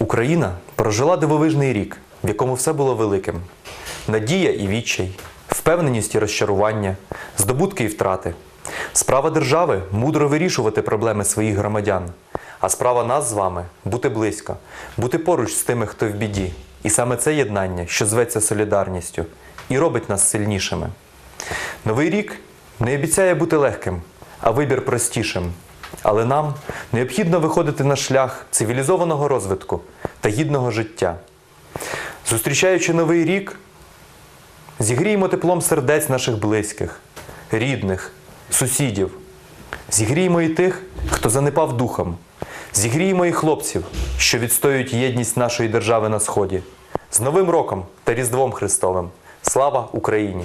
Україна прожила дивовижний рік, в якому все було великим: надія і відчай, впевненість і розчарування, здобутки і втрати. Справа держави мудро вирішувати проблеми своїх громадян, а справа нас з вами бути близько, бути поруч з тими, хто в біді. І саме це єднання, що зветься солідарністю, і робить нас сильнішими. Новий рік не обіцяє бути легким, а вибір простішим. Але нам необхідно виходити на шлях цивілізованого розвитку та гідного життя. Зустрічаючи новий рік, зігріємо теплом сердець наших близьких, рідних, сусідів. Зігріємо і тих, хто занепав духом. Зігріємо і хлопців, що відстоюють єдність нашої держави на Сході. З Новим роком та Різдвом Христовим! Слава Україні!